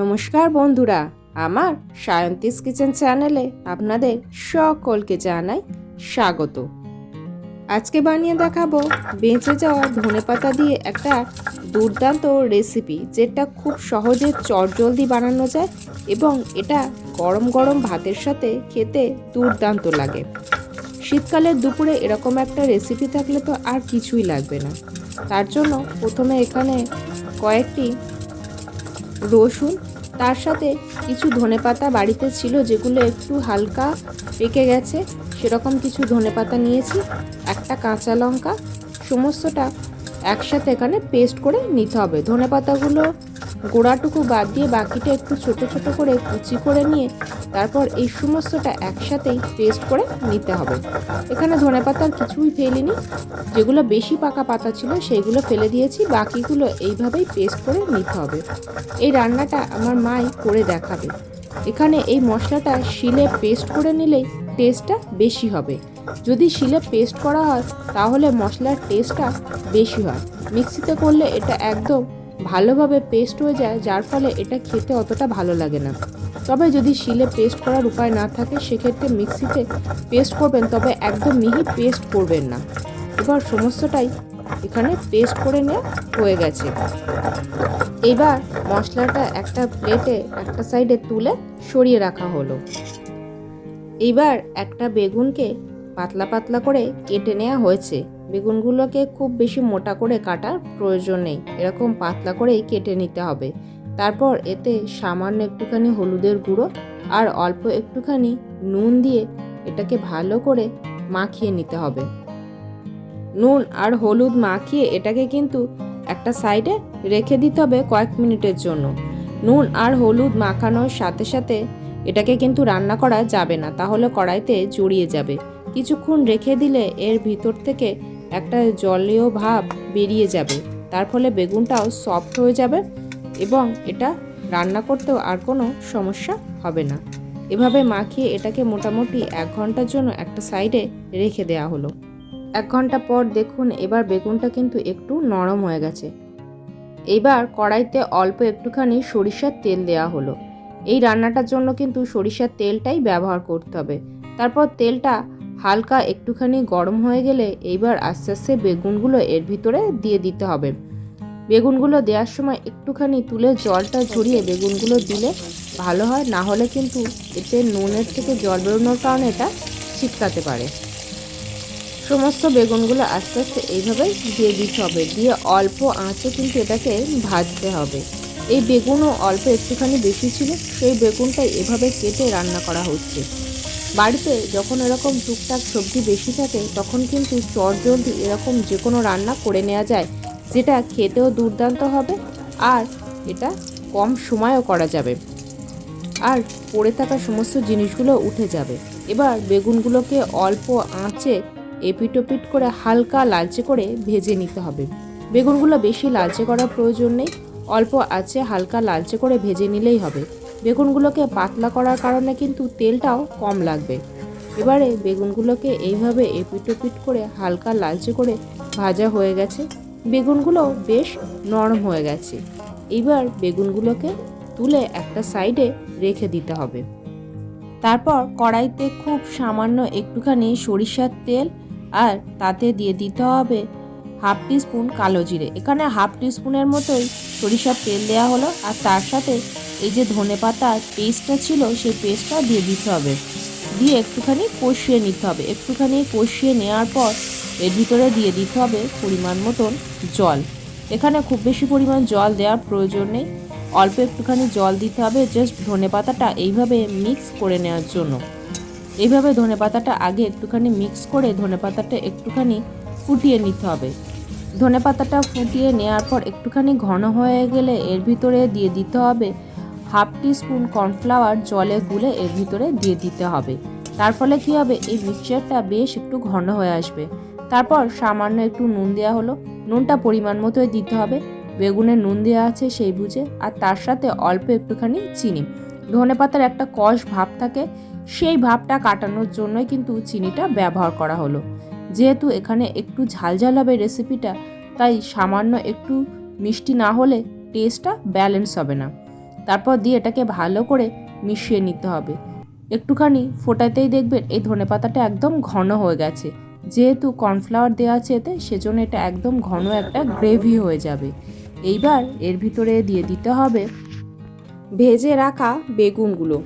নমস্কার বন্ধুরা, আমার সায়ন্তিস কিচেন চ্যানেলে আপনাদের সকলকে জানাই স্বাগত। আজকে বানিয়ে দেখাবো বেঁচে যাওয়া ধনেপাতা দিয়ে একটা দুর্দান্ত রেসিপি যেটা খুব সহজে চটজলদি বানানো যায় এবং এটা গরম গরম ভাতের সাথে খেতে দুর্দান্ত লাগে। শীতকালের দুপুরে এরকম একটা রেসিপি থাকলে তো আর কিছুই লাগবে না। তার জন্য প্রথমে এখানে কয়েকটি রসুন, তার সাথে কিছু ধনেপাতা বাড়িতে ছিল, যেগুলো একটু হালকা পেকে গেছে। সেরকম কিছু ধনেপাতা নিয়েছি, একটা কাঁচা লঙ্কা, সমস্তটা একসাথে এখানে পেস্ট করে নিতে হবে। ধনেপাতাগুলো গোড়াটুকু বাদ দিয়ে বাকিটা একটু ছোট ছোট করে কুচি করে নিয়ে তারপর এই সমস্তটা একসাথেই পেস্ট করে নিতে হবে। এখানে ধনেপাতার কিছুই ফেলিনি। যেগুলো বেশি পাকা পাতা ছিল সেইগুলো ফেলে দিয়েছি। বাকিগুলো এইভাবেই পেস্ট করে নিতে হবে। এই রান্নাটা আমার মাই করে দেখাবে। এখানে এই মশলাটা শিলে পেস্ট করে নিলেই টেস্টটা বেশি হবে। যদি শিলে পেস্ট করা হয়, তাহলে মশলার টেস্টটা বেশি হয়। মিক্সিতে করলে এটা একদম ভালোভাবে পেস্ট হয়ে যায়, যার ফলে এটা খেতে অতটা ভালো লাগে না। তবে যদি শিলে পেস্ট করার উপায় না থাকে, সেক্ষেত্রে মিক্সিতে পেস্ট করবেন, তবে একদম মিহি পেস্ট করবেন না। এবার সমস্তটাই এখানে পেস্ট করে নেওয়া হয়ে গেছে। এবার মশলাটা একটা প্লেটে একটা সাইডে তুলে সরিয়ে রাখা হলো। এবার একটা বেগুনকে পাতলা পাতলা করে কেটে নেওয়া হয়েছে। বেগুনগুলোকে খুব বেশি মোটা করে কাটার প্রয়োজন নেই। এরকম পাতলা করেই কেটে নিতে হবে। তারপর এতে সামান্য একটুখানি হলুদের গুঁড়ো আর অল্প একটুখানি নুন দিয়ে এটাকে ভালো করে মাখিয়ে নিতে হবে। নুন আর হলুদ মাখিয়ে এটাকে কিন্তু একটা সাইডে রেখে দিতে হবে কয়েক মিনিটের জন্য। নুন আর হলুদ মাখানোর সাথে সাথে এটাকে কিন্তু রান্না করা যাবে না। তাহলে কড়াইতে জড়িয়ে যাবে। কিছুক্ষণ রেখে দিলে এর ভিতর থেকে একটা জলীয় ভাব বেরিয়ে যাবে। তার ফলে বেগুনটাও সফট হয়ে যাবে এবং এটা রান্না করতেও আর কোনো সমস্যা হবে না। এভাবে মাখিয়ে এটাকে মোটামুটি এক ঘণ্টার জন্য একটা সাইডে রেখে দেওয়া হলো। এক ঘণ্টা পর দেখুন এবার বেগুনটা কিন্তু একটু নরম হয়ে গেছে। এবার কড়াইতে অল্প একটুখানি সরিষার তেল দেওয়া হলো। এই রান্নাটার জন্য কিন্তু সরিষার তেলটাই ব্যবহার করতে হবে। তারপর তেলটা হালকা একটুখানি গরম হয়ে গেলে এইবার আস্তে আস্তে বেগুনগুলো এর ভিতরে দিয়ে দিতে হবে। বেগুনগুলো দেওয়ার সময় একটুখানি তুলে জলটা ঝরিয়ে বেগুনগুলো দিলে ভালো হয়, না হলে কিন্তু এতে নুনের থেকে জল বেরোনোর কারণে এটা ছিটকাতে পারে। সমস্ত বেগুনগুলো আস্তে আস্তে এইভাবেই দিয়ে দিতে হবে, দিয়ে অল্প আঁচে কিন্তু এটাকে ভাজতে হবে। এই বেগুনও অল্প একটুখানি বেশি ছিল, সেই বেগুনটাই এভাবে কেটে রান্না করা হচ্ছে। বাড়িতে যখন এরকম টুকটাক সবজি বেশি থাকে, তখন কিন্তু চটজলদি এরকম যে কোনো রান্না করে নেওয়া যায়, যেটা খেতেও দুর্দান্ত হবে আর এটা কম সময়ও করা যাবে। আর পড়ে থাকা সমস্ত জিনিসগুলো উঠে যাবে। এবার বেগুনগুলোকে অল্প আঁচে এপিটোপিট করে হালকা লালচে করে ভেজে নিতে হবে। বেগুনগুলো বেশি লালচে করার প্রয়োজন নেই, অল্প আছে হালকা লালচে করে ভেজে নিলেই হবে। বেগুনগুলোকে পাতলা করার কারণে কিন্তু তেলটাও কম লাগবে। এবারে বেগুনগুলোকে এইভাবে এপিটোপিট করে হালকা লালচে করে ভাজা হয়ে গেছে। বেগুনগুলো বেশ নরম হয়ে গেছে। এবার বেগুনগুলোকে তুলে একটা সাইডে রেখে দিতে হবে। তারপর কড়াইতে খুব সামান্য একটুখানি সরিষার তেল আর তাতে দিয়ে দিতে হবে হাফ টিস্পুন কালো জিরে। এখানে হাফ টিস্পুনের মতোই সরিষার তেল দেওয়া হলো আর তার সাথে এই যে ধনে পাতার পেস্টটা ছিল, সেই পেস্টটা দিয়ে দিতে হবে। দিয়ে একটুখানি কষিয়ে নিতে হবে। একটুখানি কষিয়ে নেওয়ার পর এর ভিতরে দিয়ে দিতে হবে পরিমাণ মতন জল। এখানে খুব বেশি পরিমাণ জল দেওয়ার প্রয়োজন নেই। অল্প একটুখানি জল দিতে হবে জাস্ট ধনে পাতাটা এইভাবে মিক্স করে নেওয়ার জন্য। এইভাবে ধনে পাতাটা আগে একটুখানি মিক্স করে ধনে পাতাটা একটুখানি ফুটিয়ে নিতে হবে। ধনে পাতাটা ফুটিয়ে নেওয়ার পর একটুখানি ঘন হয়ে গেলে এর ভিতরে দিয়ে দিতে হবে হাফ স্পুন কর্নফ্লাওয়ার জলে গুলে এর ভিতরে দিয়ে দিতে হবে। তার ফলে কী হবে? এই মিক্সচারটা বেশ একটু ঘন হয়ে আসবে। তারপর সামান্য একটু নুন দেওয়া হলো। নুনটা পরিমাণ মতোই দিতে হবে। বেগুনে নুন দেওয়া আছে সেই বুঝে। আর তার সাথে অল্প একটুখানি চিনি। ধনে পাতার একটা কষ ভাব থাকে। সেই ভাবটা কাটানোর জন্যই কিন্তু চিনিটা ব্যবহার করা হলো। যেহেতু এখানে একটু ঝালঝাল হবে রেসিপিটা তাই সামান্য একটু মিষ্টি না হলে টেস্টটা ব্যালেন্স হবে না। তারপর দিয়ে এটাকে ভালো করে মিশিয়ে নিতে হবে। একটুখানি ফোটাতেই দেখবেন এই ধনে পাতাটা একদম ঘন হয়ে গেছে। যেহেতু কর্নফ্লাওয়ার দেওয়া আছে এতে, সেজন্য এটা একদম ঘন একটা গ্রেভি হয়ে যাবে। এইবার এর ভিতরে দিয়ে দিতে হবে ভেজে রাখা বেগুনগুলো।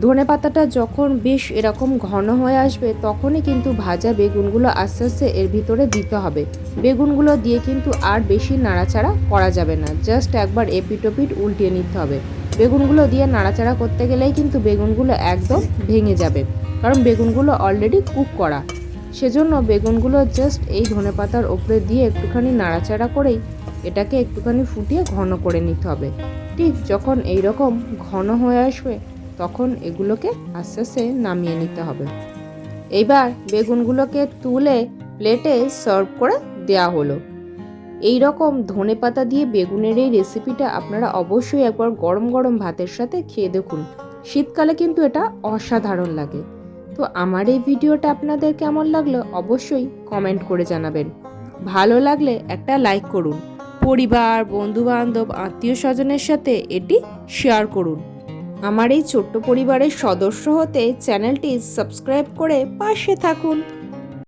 ধনে পাতাটা যখন বেশ এরকম ঘন হয়ে আসবে, তখনই কিন্তু ভাজা বেগুনগুলো আস্তে আস্তে এর ভিতরে দিতে হবে। বেগুনগুলো দিয়ে কিন্তু আর বেশি নাড়াচাড়া করা যাবে না। জাস্ট একবার এপিটোপিট উল্টিয়ে নিতে হবে। বেগুনগুলো দিয়ে নাড়াচাড়া করতে গেলেই কিন্তু বেগুনগুলো একদম ভেঙে যাবে। কারণ বেগুনগুলো অলরেডি কুক করা। সেজন্য বেগুনগুলো জাস্ট এই ধনে পাতার ওপরে দিয়ে একটুখানি নাড়াচাড়া করেই এটাকে একটুখানি ফুটিয়ে ঘন করে নিতে হবে। ঠিক যখন এই রকম ঘন হয়ে আসবে তখন এগুলোকে আস্তে আস্তে নামিয়ে নিতে হবে। এইবার বেগুনগুলোকে তুলে প্লেটে সার্ভ করে দেওয়া হলো। এই রকম ধনে পাতা দিয়ে বেগুনের এই রেসিপিটা আপনারা অবশ্যই একবার গরম গরম ভাতের সাথে খেয়ে দেখুন। শীতকালে কিন্তু এটা অসাধারণ লাগে। তো আমার এই ভিডিওটা আপনাদের কেমন লাগল অবশ্যই কমেন্ট করে জানাবেন। ভালো লাগলে একটা লাইক করুন। পরিবার বন্ধু বান্ধব আত্মীয় স্বজনের সাথে এটি শেয়ার করুন। আমার এই ছোট্ট পরিবারের সদস্য হতে চ্যানেলটি সাবস্ক্রাইব করে পাশে থাকুন।